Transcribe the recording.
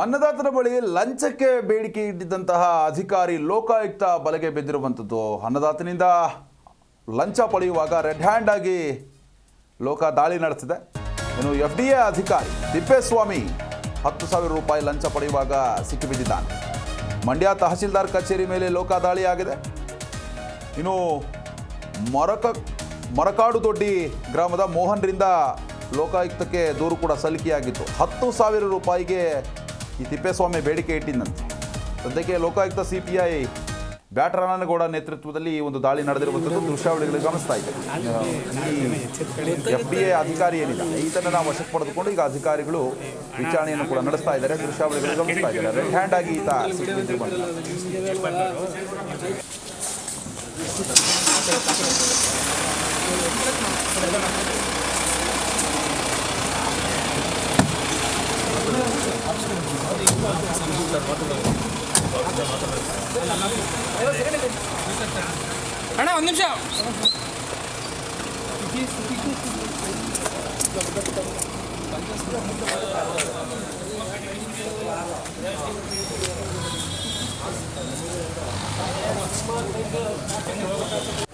ಅನ್ನದಾತನ ಬಳಿ ಲಂಚಕ್ಕೆ ಬೇಡಿಕೆ ಇಟ್ಟಿದ್ದಂತಹ ಅಧಿಕಾರಿ ಲೋಕಾಯುಕ್ತ ಬಲೆಗೆ ಬಿದ್ದಿರುವಂಥದ್ದು ಅನ್ನದಾತನಿಂದ ಲಂಚ ಪಡೆಯುವಾಗ ರೆಡ್ ಹ್ಯಾಂಡ್ ಆಗಿ ಲೋಕ ದಾಳಿ ನಡೆಸಿದೆ. ಇನ್ನು ಎಫ್ ಡಿ ಎ ಅಧಿಕಾರಿ ತಿಪ್ಪೇಸ್ವಾಮಿ ಹತ್ತು ಸಾವಿರ ರೂಪಾಯಿ ಲಂಚ ಪಡೆಯುವಾಗ ಸಿಕ್ಕಿಬಿದ್ದಿದ್ದಾನೆ. ಮಂಡ್ಯ ತಹಸೀಲ್ದಾರ್ ಕಚೇರಿ ಮೇಲೆ ಲೋಕ ದಾಳಿ ಆಗಿದೆ ಇನ್ನು ಮೊರಕ, ಮೊರಕಾಡು ದೊಡ್ಡಿ ಗ್ರಾಮದ ಮೋಹನ್ರಿಂದ ಲೋಕಾಯುಕ್ತಕ್ಕೆ ದೂರು ಕೂಡ ಸಲ್ಲಿಕೆಯಾಗಿತ್ತು. ಹತ್ತು ಸಾವಿರ ರೂಪಾಯಿಗೆ ಈ ತಿಪ್ಪೇಸ್ವಾಮಿ ಬೇಡಿಕೆ ಇಟ್ಟಿದ್ದಂತೆ. ಸದ್ಯಕ್ಕೆ ಲೋಕಾಯುಕ್ತ ಸಿ ಪಿ ಐ ನೇತೃತ್ವದಲ್ಲಿ ಈ ಒಂದು ದಾಳಿ ನಡೆದಿರುವಂಥದ್ದು ದೃಶ್ಯಾವಳಿಗಳು ಗಮನಿಸ್ತಾ ಇದೆ. ಎಫ್ ಡಿ ಎ ಅಧಿಕಾರಿ ಏನಿಲ್ಲ ನಾವು ವಶಕ್ಕೆ ಪಡೆದುಕೊಂಡು ಈಗ ಅಧಿಕಾರಿಗಳು ವಿಚಾರಣೆಯನ್ನು ಕೂಡ ನಡೆಸ್ತಾ ಇದ್ದಾರೆ ದೃಶ್ಯಾವಳಿಗಳು ಗಮನಿಸ್ತಾ ಇದ್ದಾರೆ. ರೆಡ್ ಹ್ಯಾಂಡ್ ಆಗಿ ಈತ அண்ணா ஒரு நிமிஷம் Thank you.